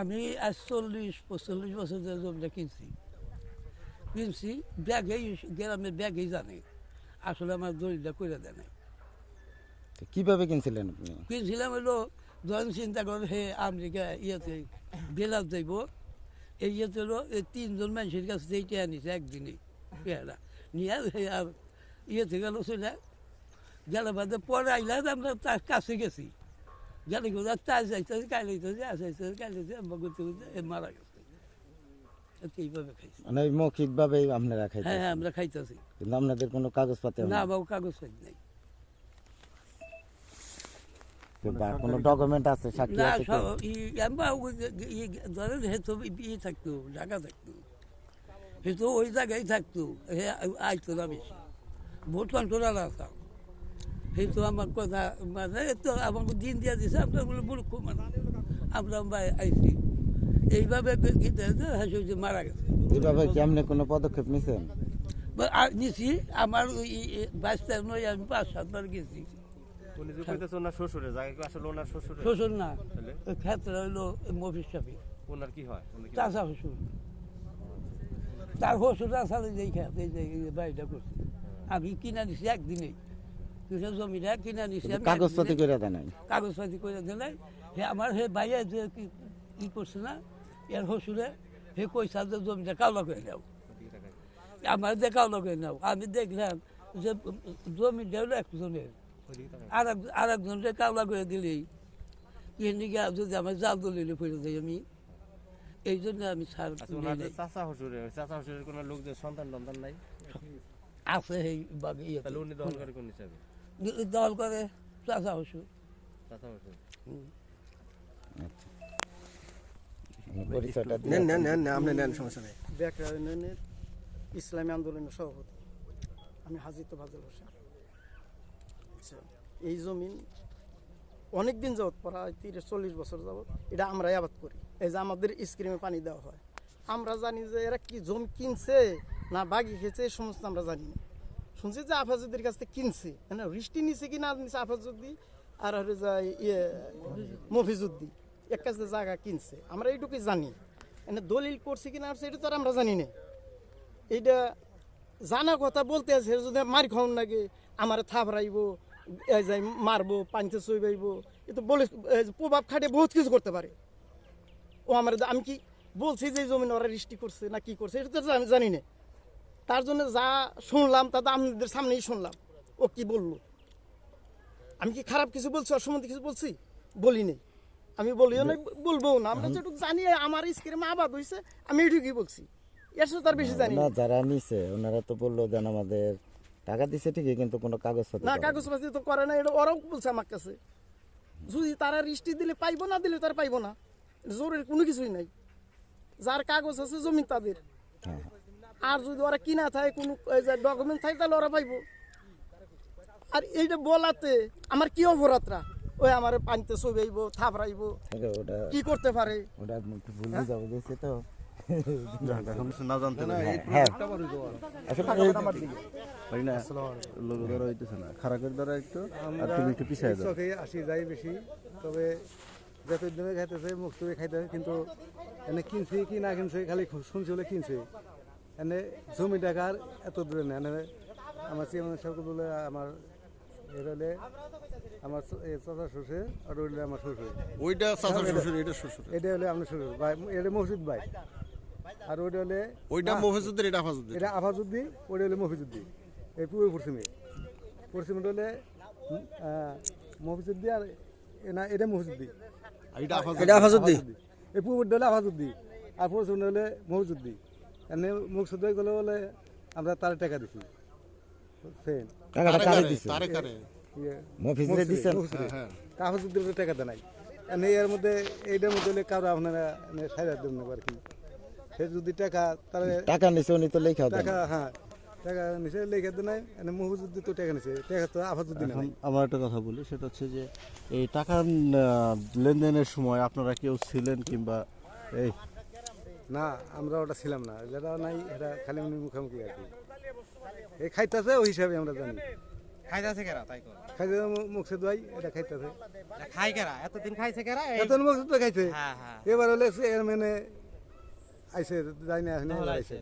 আমি আজ চল্লিশ পঁচল্লিশ বছর ধরে জমিটা কিনছি কিনছি ব্যাগেই গ্রামে ব্যাগেই জানে আসলে আমার দলিলটা করে দেয় নাই। কীভাবে কিনছিলেন আপনি? কিনছিলাম হলো ধরেন চিন্তা করেন হে আমেরিকা ইয়েতে বেলাস যাইব এই ইয়েতে হলো এই তিনজন মানুষের কাছে এইটা আনিছে একদিনে পেয়ারা। নিয়ে হে আর ইয়েতে গেল চলে গেলে। বাদে পরে আইলে আমরা তার কাছে গেছি। গেলে গেলে তার যাইতেছে কাইলে যাইতেছে আসাইতেছে কাইলে আমরা করতে করতে এ মারা গেছে এইভাবে খাইছি মানে ওই মৌখিকভাবেই আপনারা হ্যাঁ হ্যাঁ আমরা খাইতেছি কিন্তু আপনাদের কোনো কাগজপত্র না বাবু নাই বা কোনো ডকুমেন্ট আছে সাক্ষী আছে তো? সব ই- আমরা ধরেন হে তো ই থাকতো ঢাকা থাকতো হে তো ওই জায়গায় থাকতো হে আইতো না বেশি ভোট কন্ট্রোলার আসতাম হে তো আমার কথা মানে তো আমাকে দিন দিয়ে দিছে আমরা বলে মূর্খ মানে আমরা ভাই আইছি। এইভাবে গীতে হ্যাঁ সে মারা গেছে। এইভাবে কি আপনি কোনো পদক্ষেপ নিছেন? আর নিছি। আমার ওই বাইশটা নয় আমি পাঁচ সাতবার গেছি। শ্বশুর? না। ক্ষেত্রে হইল মফিস সাফি ওনার কি হয়? চাষা শ্বশুর। তার শ্বশুর আসালে যেই খেত এই যে বাড়িটা করছে। আমি কিনা নিছি একদিনে কিসের জমিটা কিনা নিছি কাগজপাতি। করে দেন নাই? কাগজপাতি করে দিলে হে আমার হে ভাইয়া যে কি কি করছে না এর শ্বশুরে হে কইসা যে জমিটা কালো করে নাও। আমার যে কালো করে নাও। আমি দেখলাম যে জমিটা হলো একজনের। আর এক আর একজনকে কালো করে দিলেই এদিকে যদি আমার জাল দলিলে ফিরে যাই আমি এই জন্য আমি সার আচ্ছা চাচা ওই চাচা শ্বশুরের কোনো লোকদের সন্তান টন্তান নাই? আছে এই বাগে উনি দখল করে কোন হিসাবে? দল করে চাষা ইউনিয়নের ইসলামী আন্দোলনের সভাপতি। আমি হাজিত ফাজল হোসেন। আচ্ছা, এই জমিন অনেক দিন যাবত প্রায় তিরিশ চল্লিশ বছর যাবত এটা আমরাই আবাদ করি। এই যে আমাদের স্ক্রিমে পানি দেওয়া হয়। আমরা জানি যে এরা কি জমি কিনছে না বাগি খেয়েছে এই সমস্ত আমরা জানি না। শুনছি যে আফাজুদ্দির কাছ থেকে কিনছে। হ্যাঁ বৃষ্টি নিছে কি না নিছে আফাজুদ্দি, আর হলে যে ইয়ে মফিজুদ্দি। এক কাছে জায়গা কিনছে। আমরা এইটুকুই জানি। এনে দলিল করছে কি না এটা তো আর আমরা জানি না। এইটা জানা কথা বলতে আছে যদি মার খাওন নাকি, আমার এই যাই মারবো, পানিতে চইবাইব, এ তো বলে প্রভাব খাটে বহুত কিছু করতে পারে। ও আমার আমি কি বলছি যে জমিন ওরা সৃষ্টি করছে না কি করছে, এটা তো আমি জানি না। তার জন্য যা শুনলাম তা তো আপনাদের সামনেই শুনলাম। ও কি বলল? আমি কি খারাপ কিছু বলছি সম্বন্ধে কিছু বলছি? বলিনি আমি বলিও না বলব না। আমরা যেটুকু জানি আমার স্ক্রিমে আবাদ হয়েছে আমি এটুকুই বলছি। এর সাথে তার বেশি জানি না যারা নিছে ওনারা তো বলল দেন আমাদের টাকা দিছে ঠিকই কিন্তু কোনো কাগজপত্র না কাগজপাতি তো করে না এটা ওরাও বলছে আমার কাছে। যদি তারা রিষ্টি দিলে পাইবো না দিলে তারা পাইবো না। জরুরি কোনো কিছুই নাই। যার কাগজ আছে জমি তাদের। হ্যাঁ। আর যদি ওরা কিনা থাকে কোনো ডকুমেন্ট থাকে তাহলে ওরা পাইবো। আর এইটা বলাতে আমার কি অপরাধরা? ওই আমার পানিতে চবেইব থাপড়াইব কি করতে পারে? ওটা ভুল বুঝাবো তো। না জানতে হ্যাঁ। না। লোক ধরা হইতেছে না। খারাপের দ্বারা একটু আর তুমি একটু পিছিয়ে যাও। চোখে আসি যাই বেশি। তবে যত দিনে খাইতেছে মুখ তুলে খাইতে কিন্তু এনে কিনছি কি না কিনছে খালি শুনছি বলে কিনছে। এনে জমি টাকার এত দূরে না এনে আমার চেয়ারম্যান সাহেবকে বলে আমার এর হলে আমার চাচা শ্বশুর আর ওইলে আমার শ্বশুর। ওইটা চাচা শ্বশুর এটা শ্বশুর এটা হলে আপনার শ্বশুর ভাই এটা মসজিদ ভাই। আর ওইটা হলে ওইটা মফিজুদ্দের এটা আফাজুদ্দের এটা আফাজুদ্দি ওটা হলে মফিজুদ্দি এই পূর্ব পশ্চিমে। পশ্চিমে হলে মফিজুদ্দি আর না এটা মফিজুদ্দি এটা আফাজুদ্দি এটা আফাজুদ্দি এই পূর্ব হলে আফাজুদ্দি আর পশ্চিম হলে মফিজুদ্দি এনে মুখসুদ্দ গেলে বলে আমরা তার টাকা দিছি। বুঝছেন? টাকাটা কারে কারে কারে দিছে? তারে কারে? ইয়ে, মফিজে। হ্যাঁ টাকা দেয় নাই। এনে এর মধ্যে এইটার মধ্যে হলে কারও আপনারা সাইডার দেবেন আর কি সে যদি টাকা তাহলে টাকা নিছে উনি তো লেখাও টাকা হ্যাঁ টাকা নিছে লেখা নাই এনে তো টাকা নিছে। টাকা তো আফাজুদ্দি না এখন আমার একটা কথা বলি সেটা হচ্ছে যে এই টাকার আহ, লেনদেনের সময় আপনারা কেউ ছিলেন কিংবা এই না আমরা ওটা ছিলাম না। যেটা নাই এটা খালি উনি মুখোমুখি আর কি। এই খাইতেছে ওই হিসাবে আমরা জানি। খাইতেছে কেরা? তাই খাইতে মুখে দোয়াই এটা খাইতেছে। খাই কেরা? এতদিন খাইছে কেরা? এই এত মুখে তো খাইছে। হ্যাঁ হ্যাঁ। এবার হলে এর মানে আইসে যাই না আসলে আইসে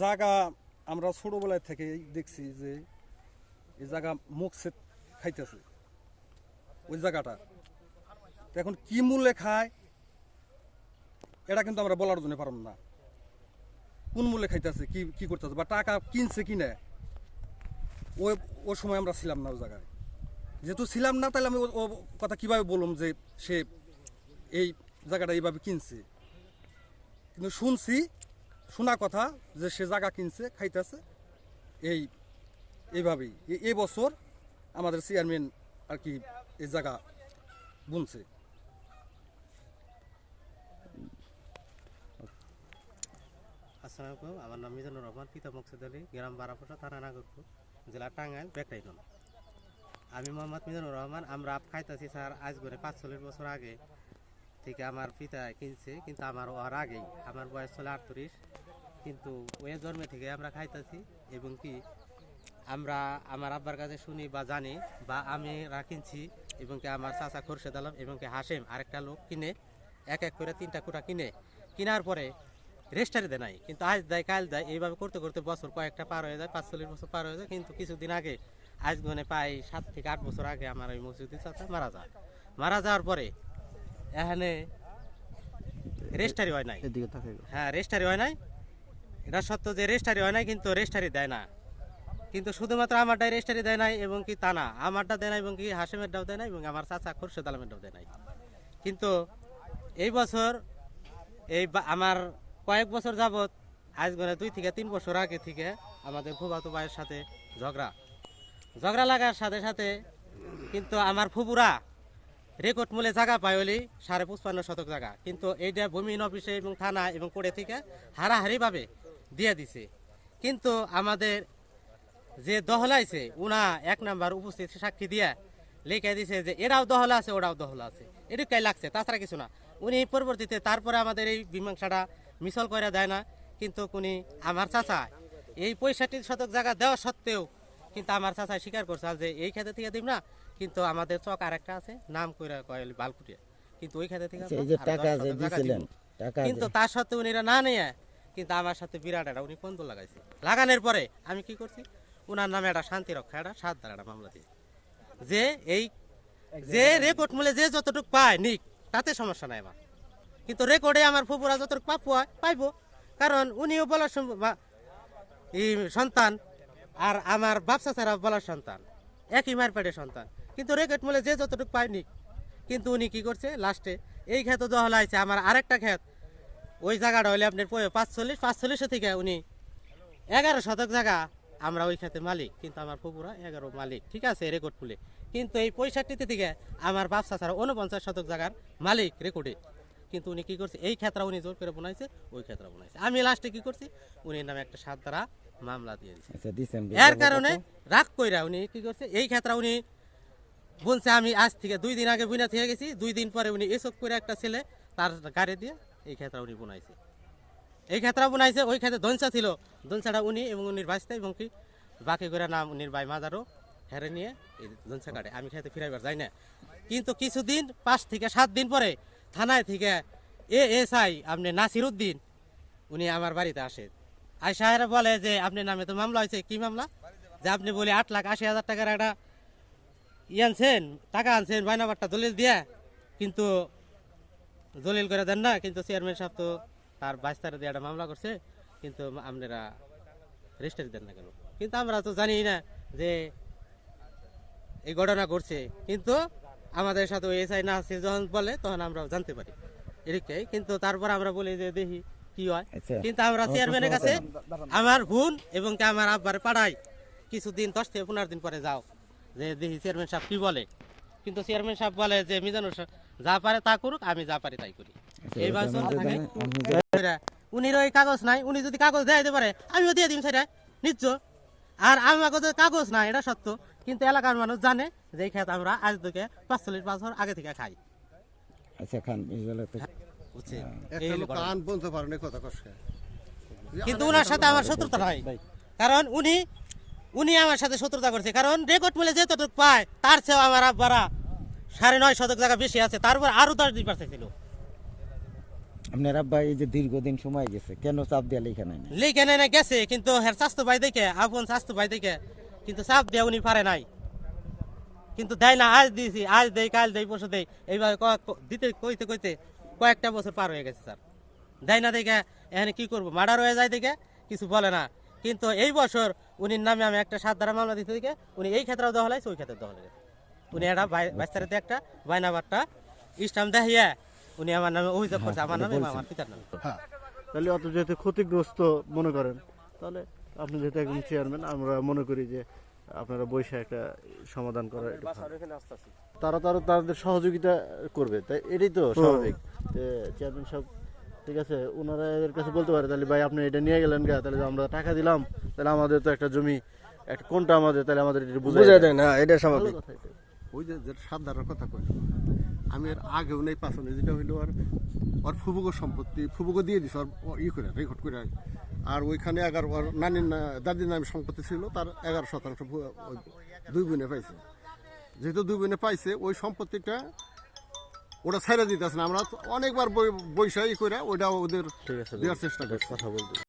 জায়গা আমরা ছোটবেলায় থেকে দেখছি যে এই জায়গা মুখ খাইতেছে। ওই জায়গাটা। এখন কি মূল্যে খায়? এটা কিন্তু আমরা বলার জন্য পারব না। কোন মূল্যে খাইতেছে, কি কি করতেছে, বা টাকা কিনছে কিনে? ওই ওই সময় আমরা ছিলাম না ওই জায়গায়। যেহেতু ছিলাম না, তাহলে আমি ও- ও কথা কীভাবে বললাম যে সে এই জায়গাটা এইভাবে কিনছে? কিন্তু শুনছি, শোনা কথা যে সে জায়গা কিনছে, খাইতেছে। এই, এইভাবেই। এ- বছর আমাদের চেয়ারম্যান আর কি এই জায়গা বুনছে। আসসালামু আমার নাম মিজানুর রহমান, পিতা মকসুদ আলী, গ্রাম বারাপোষা, থানা নাগরপুর, জেলা টাঙ্গাইল বেকরাইন আমি মোহাম্মদ মিজানুর রহমান, আমরা খাইতেছি স্যার আজ করে পাঁচচল্লিশ বছর আগে থেকে আমার পিতা কিনছে, কিন্তু আমার ওর আগেই। আমার বয়স চলে আটত্রিশ, কিন্তু ওই জন্মে থেকে আমরা খাইতেছি এবং কি আমরা আমার আব্বার কাছে শুনি বা জানি বা আমি কিনছি এবং কি আমার চাচা খোরশেদ আলম এবং কি হাসেম আরেকটা লোক কিনে, এক এক করে তিনটা কুটা কিনে। কেনার পরে রেস্টারে দেয় নাই। কিন্তু আজ দেয় কাল দেয়। এইভাবে করতে করতে বছর কয়েকটা পার হয়ে যায় পাঁচচল্লিশ বছর পার হয়ে যায়। কিন্তু কিছুদিন আগে আজ গনে প্রায় সাত থেকে আট বছর আগে আমার ওই মসজিদের চাচা মারা যায়। মারা যাওয়ার পরে এখানে রেস্টারি হয় নাই। হ্যাঁ রেস্টারি হয় নাই। এটা সত্য যে রেস্টারি হয় নাই কিন্তু রেস্টারি দেয় না। কিন্তু শুধুমাত্র আমারটাই রেস্টারি দেয় নাই এবং কি তা না আমারটা দেয় না এবং কি হাসেমেরটাও দেয় না এবং আমার চাচা খুরশেদ আলমেরটাও দেয় নাই। কিন্তু এই বছর এই বা- আমার কয়েক বছর যাবৎ আজ গনে দুই থেকে তিন বছর আগে থেকে আমাদের ফুফাতো ভাইয়ের সাথে ঝগড়া। ঝগড়া লাগার সাথে সাথে কিন্তু আমার ফুপুরা রেকর্ড মূলে জায়গা পাই হলি সাড়ে পঁচপান্ন শতক জায়গা। কিন্তু এইটা ভূমিহীন অফিসে এবং থানা এবং কোর্টে থেকে হারাহারিভাবে দিয়ে দিছে। কিন্তু আমাদের যে দহলাইছে উনা এক নাম্বার উপস্থিত সাক্ষী দিয়া লিখে দিছে যে, এরাও দহলা আছে, ওরাও দহলা আছে। এটুকাই লাগছে, তাছাড়া কিছু না। উনি পরবর্তীতে তারপরে আমাদের এই মীমাংসাটা মিসল করে দেয় না কিন্তু উনি আমার চাচা এই পঁয়ষট্টি শতক জায়গা দেওয়া সত্ত্বেও কিন্তু আমার চাচা স্বীকার করছে যে এই খেতে থেকে দিব না কিন্তু আমাদের চক আর একটা আছে নাম কইরা কয়েল বালকুটিয়া। কিন্তু ওই খেতে থেকে আচ্ছা, কিন্তু তার সত্ত্বেও উনিরা না নিয়ে কিন্তু আমার সাথে বিরাট একটা উনি কন্দ লাগাইছে। লাগানোর পরে আমি কি করছি উনার নামে একটা শান্তি রক্ষা একটা সাত একটা মামলা দিয়ে যে এই যে রেকর্ড মূলে যে যতটুকু পায় নিক তাতে সমস্যা নাই আমার। কিন্তু রেকর্ডে আমার ফুপুরা যতটুকু পাপ পাইবো। কারণ উনিও বলার সন্তান, আর আমার বাপসা ছাড়া বলার সন্তান। একই মায়ের পেটের সন্তান। কিন্তু রেকর্ড মূলে যে যতটুকু পায় নিক। কিন্তু উনি কি করছে লাস্টে এই ক্ষেত দহলা আছে আমার আরেকটা ক্ষেত। ওই জায়গাটা হলে আপনার পাঁচচল্লিশ, পাঁচচল্লিশে থেকে উনি এগারো শতক জায়গা আমরা ওই ক্ষেতে মালিক, কিন্তু আমার পুকুরা এগারো মালিক। ঠিক আছে রেকর্ড খুলে কিন্তু এই পঁয়ষট্টিতে থেকে আমার বাপসা ছাড়া উনপঞ্চাশ শতক জায়গার মালিক রেকর্ডে কিন্তু উনি কি করছে? এই ক্ষেত্রে উনি জোর করে বানাইছে ওই ক্ষেত্রে বানাইছে। আমি লাস্টে কি করছি? উনি নামে একটা সাত দ্বারা মামলা দিয়ে দিয়েছে আচ্ছা এর কারণে রাগ কইরা উনি কি করছে? এই ক্ষেত্রে উনি বলছে আমি আজ থেকে দুই দিন আগে বুনা থেকে গেছি দুই দিন পরে উনি এসব করে একটা ছেলে তার গাড়ি দিয়ে এই ক্ষেত্রে উনি বুনাইছে। এই ক্ষেত্রে বুনাইছে ওই ক্ষেত্রে দনসা ছিল। দনসাটা উনি এবং উনির বাঁচতে এবং কি বাকি করে নাম উনির ভাই মাজারও হেরে নিয়ে এই দনসা কাটে। আমি খেতে ফিরাইবার যাই না। কিন্তু কিছুদিন পাঁচ থেকে সাত দিন পরে থানায় থেকে এ এস আই, আপনি নাসির উদ্দিন উনি আমার বাড়িতে আসে। আয়সাহেরা বলে যে, আপনার নামে তো মামলা হয়েছে। কি মামলা? যে আপনি বলে আট লাখ আশি হাজার টাকার একটা ই আনছেন, টাকা আনছেন বায়নাবারটা দলিল দিয়ে, কিন্তু দলিল করে দেন না। কিন্তু চেয়ারম্যান সাহেব তো তার বাইশ তারিখ দিয়ে একটা মামলা করছে, কিন্তু আপনারা রেজিস্টার দেন না কেন? কিন্তু আমরা তো জানি না যে এই ঘটনা ঘটছে। কিন্তু আমাদের সাথে ওই এসআই না আছে যখন বলে তখন আমরা জানতে পারি। এদিকটাই কিন্তু তারপর আমরা বলি যে দেখি কি হয়। আচ্ছা। কিন্তু আমরা চেয়ারম্যানের কাছে আমার বোন এবং কি আমার আব্বার পাড়ায় কিছুদিন দশ থেকে পনেরো দিন পরে যাও। যে দেখি চেয়ারম্যান সাহেব কি বলে। কিন্তু চেয়ারম্যান সাহেব বলে যে মিজানুর সাহেব যা পারে তা করুক আমি যা পারি তাই করি। এইবার চলতে থাকে। আমি উনির ওই কাগজ নাই উনি যদি কাগজ দেয় দিতে পারে আমিও দিয়ে দিম সেটা নিশ্চয়। আর আমার কাছে কাগজ নাই এটা সত্য। কিন্তু এলাকার মানুষ জানে যে এই খেত আমরা আজ থেকে পাঁচচল্লিশ বছর আগে থেকে খাই। আচ্ছা খান। কান বলতে কথা কষ্ট। কিন্তু ওনার সাথে আমার শত্রুতা নাই। কারণ উনি উনি আমার সাথে শত্রুতা করছে। কারণ রেকর্ড মিলে যেতটুকু পায় তার চেয়েও আমার আব্বারা সাড়ে নয় শতক জায়গা বেশি আছে। তারপর আরও দশ দিন পাশে ছিল। আপনার আব্বা এই যে দীর্ঘদিন সময় গেছে কেন চাপ দিয়ে লেখা নাই? না লিখে নেনে গেছে। কিন্তু হের স্বাস্থ্য ভাই দেখে আপন স্বাস্থ্য ভাই দেখে কিন্তু চাপ দিয়ে উনি পারে নাই। কিন্তু দেয় না আজ দিয়েছি আজ দেই কাল দেই পরশু দেই। এইভাবে দিতে কইতে কইতে কয়েকটা বছর পার হয়ে গেছে স্যার। দেয় না দেখে এখানে কি করব? মার্ডার হয়ে যায় দেখে কিছু বলে না। কিন্তু এই বছর উনির নামে আমি একটা সাত ধারা মামলা দিতে দেখে উনি এই ক্ষেত্রেও দখল হয়েছে ওই ক্ষেত্রে দখল হয়েছে। উনি একটা বাইস্তারিতে একটা বাইনাবারটা ইস্টাম দেখিয়ে উনি আমার নামে অভিযোগ করছে আমার নামে এবং আমার পিতার নামে। তাহলে অত যেহেতু ক্ষতিগ্রস্ত মনে করেন তাহলে আপনি যেহেতু একজন চেয়ারম্যান আমরা মনে করি যে আপনারা বৈশা একটা সমাধান করা তারা তারা তাদের সহযোগিতা করবে তাই এটাই তো স্বাভাবিক। যে চেয়ারম্যান সাহেব ঠিক আছে ওনারা এদের কাছে বলতে পারে তাহলে ভাই আপনি এটা নিয়ে গেলেন গা তাহলে আমরা টাকা দিলাম তাহলে আমাদের তো একটা জমি একটা কোনটা আমাদের তাহলে আমাদের এটা বুঝাই দেয় না এটা স্বাভাবিক। ওই যে সাদার কথা কই আমি এর আগেও নেই পাশনে যেটা হইল আর ওর ফুবুগো সম্পত্তি ফুবুগো দিয়ে দিছে ওর ও ই করে রেকর্ড করে। আর ওইখানে এগারো নানির না- দাদির নামে সম্পত্তি ছিল তার এগারো শতাংশ দুই বোনে পাইছে। যেহেতু দুই বোনে পাইছে ওই সম্পত্তিটা ওটা ছেড়ে দিতেছে না। আমরা অনেকবার ই করে ওইটা ওদের ঠিক আছে দেওয়ার চেষ্টা করছি। কথা বলতে